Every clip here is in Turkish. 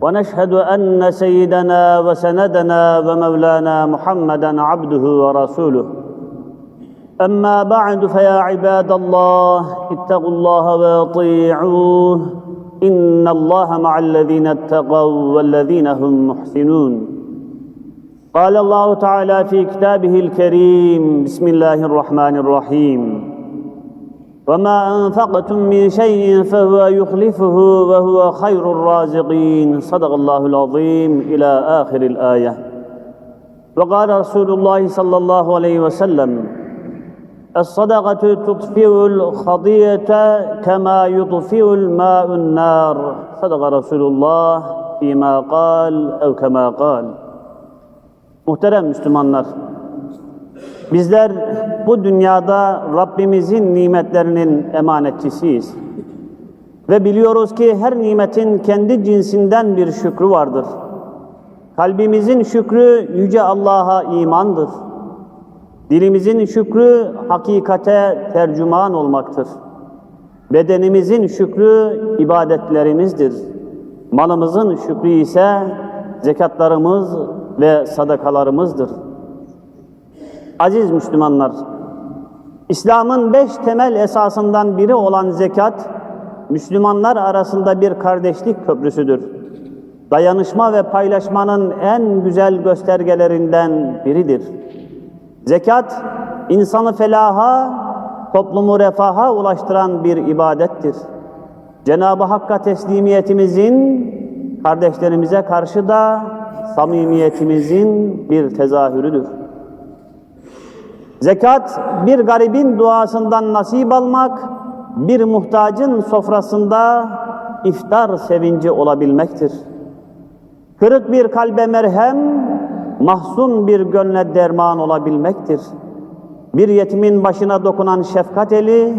ونشهد أن سيدنا وسندنا ومولانا محمدا عبده ورسوله. أما بعد فيا عباد الله اتقوا الله وأطيعوه. إن الله مع الذين اتقوا والذين هم محسنون. قال الله تعالى في كتابه الكريم بسم الله الرحمن الرحيم. وما أنفقتم من شيء فهو يخلفه وهو خير الرازقين. صدق الله العظيم. إلى آخر الآية. وقال رسول الله صلى الله عليه وسلم الصدقة تطفئ الخطيئة كما يطفئ الماء النار. صدق رسول الله فيما قال أو كما قال. Muhterem Müslümanlar, bizler bu dünyada Rabbimizin nimetlerinin emanetçisiyiz. Ve biliyoruz ki her nimetin kendi cinsinden bir şükrü vardır. Kalbimizin şükrü Yüce Allah'a imandır. Dilimizin şükrü hakikate tercüman olmaktır. Bedenimizin şükrü ibadetlerimizdir. Malımızın şükrü ise zekatlarımız ve sadakalarımızdır. Aziz Müslümanlar, İslam'ın beş temel esasından biri olan zekat, Müslümanlar arasında bir kardeşlik köprüsüdür. Dayanışma ve paylaşmanın en güzel göstergelerinden biridir. Zekat, insanı felaha, toplumu refaha ulaştıran bir ibadettir. Cenab-ı Hakk'a teslimiyetimizin, kardeşlerimize karşı da samimiyetimizin bir tezahürüdür. Zekat, bir garibin duasından nasip almak, bir muhtacın sofrasında iftar sevinci olabilmektir. Kırık bir kalbe merhem, mahzun bir gönle derman olabilmektir. Bir yetimin başına dokunan şefkat eli,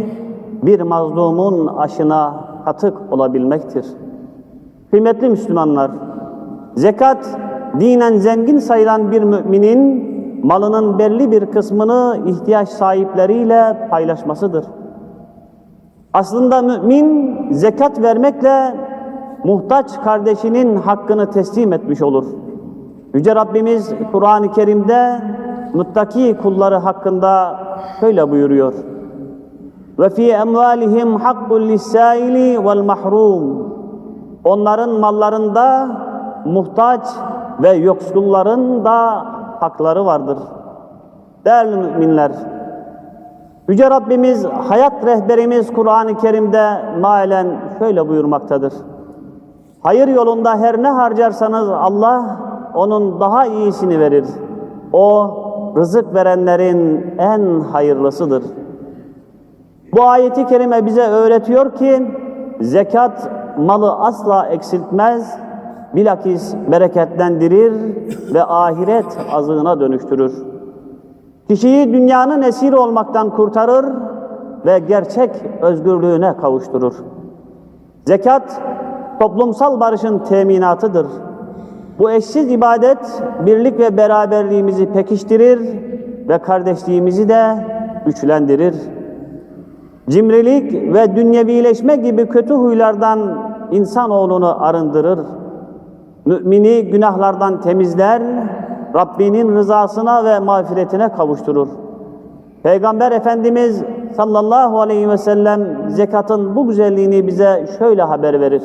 bir mazlumun aşına katık olabilmektir. Kıymetli Müslümanlar, zekat dinen zengin sayılan bir müminin malının belli bir kısmını ihtiyaç sahipleriyle paylaşmasıdır. Aslında mümin zekat vermekle muhtaç kardeşinin hakkını teslim etmiş olur. Yüce Rabbimiz Kur'an-ı Kerim'de muttaki kulları hakkında şöyle buyuruyor. Ve fi emvalihim hakkul lisaili mahrum. Onların mallarında muhtaç ve yoksulların da hakları vardır. Değerli müminler, Yüce Rabbimiz, hayat rehberimiz Kur'an-ı Kerim'de mailen şöyle buyurmaktadır. Hayır yolunda her ne harcarsanız Allah onun daha iyisini verir. O rızık verenlerin en hayırlısıdır. Bu ayeti kerime bize öğretiyor ki zekat malı asla eksiltmez, bilakis bereketlendirir ve ahiret azığına dönüştürür. Kişiyi dünyanın esiri olmaktan kurtarır ve gerçek özgürlüğüne kavuşturur. Zekat toplumsal barışın teminatıdır. Bu eşsiz ibadet birlik ve beraberliğimizi pekiştirir ve kardeşliğimizi de güçlendirir. Cimrilik ve dünyevileşme gibi kötü huylardan insanoğlunu arındırır. Mümini günahlardan temizler, Rabbinin rızasına ve mağfiretine kavuşturur. Peygamber Efendimiz sallallahu aleyhi ve sellem zekatın bu güzelliğini bize şöyle haber verir.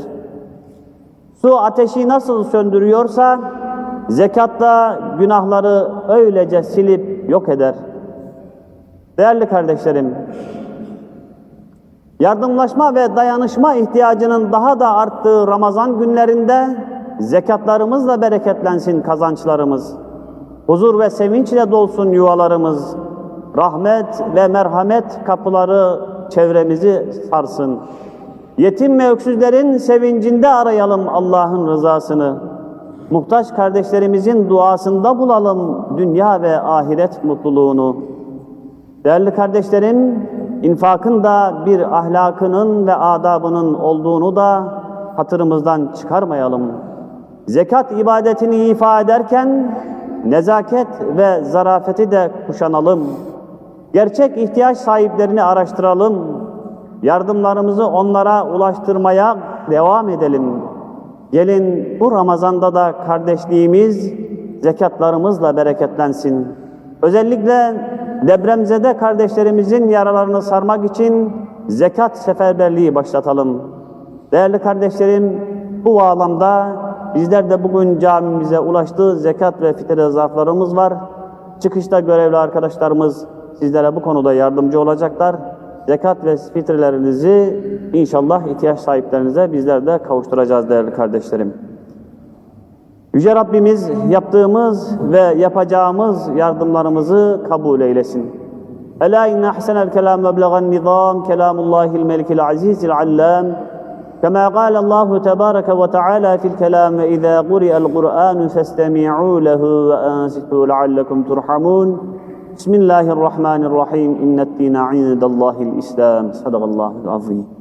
Su ateşi nasıl söndürüyorsa zekat da günahları öylece silip yok eder. Değerli kardeşlerim, yardımlaşma ve dayanışma ihtiyacının daha da arttığı Ramazan günlerinde zekatlarımızla bereketlensin kazançlarımız. Huzur ve sevinçle dolsun yuvalarımız. Rahmet ve merhamet kapıları çevremizi sarsın. Yetim ve öksüzlerin sevincinde arayalım Allah'ın rızasını. muhtaç kardeşlerimizin duasında bulalım dünya ve ahiret mutluluğunu. Değerli kardeşlerim, infakın da bir ahlakının ve adabının olduğunu da hatırımızdan çıkarmayalım. Zekat ibadetini ifa ederken nezaket ve zarafeti de kuşanalım. Gerçek ihtiyaç sahiplerini araştıralım. Yardımlarımızı onlara ulaştırmaya devam edelim. Gelin bu Ramazan'da da kardeşliğimiz zekatlarımızla bereketlensin. Özellikle depremzede kardeşlerimizin yaralarını sarmak için zekat seferberliği başlatalım. Değerli kardeşlerim, bu bağlamda bizler de bugün camimize ulaştığı zekat ve fitre zarflarımız var. Çıkışta görevli arkadaşlarımız sizlere bu konuda yardımcı olacaklar. Zekat ve fitrelerinizi inşallah ihtiyaç sahiplerinize bizler de kavuşturacağız değerli kardeşlerim. Yüce Rabbimiz yaptığımız ve yapacağımız yardımlarımızı kabul eylesin. Ela inne ahsenel kelam ve blegan nizam kelamullahil melikil azizil allam كما قال الله تبارك وتعالى في الكلام إذا قرئ القرآن فاستمعوا له وأنصتوا لعلكم ترحمون. بسم الله الرحمن الرحيم. إن الدين عند الله الإسلام. صدق الله العظيم.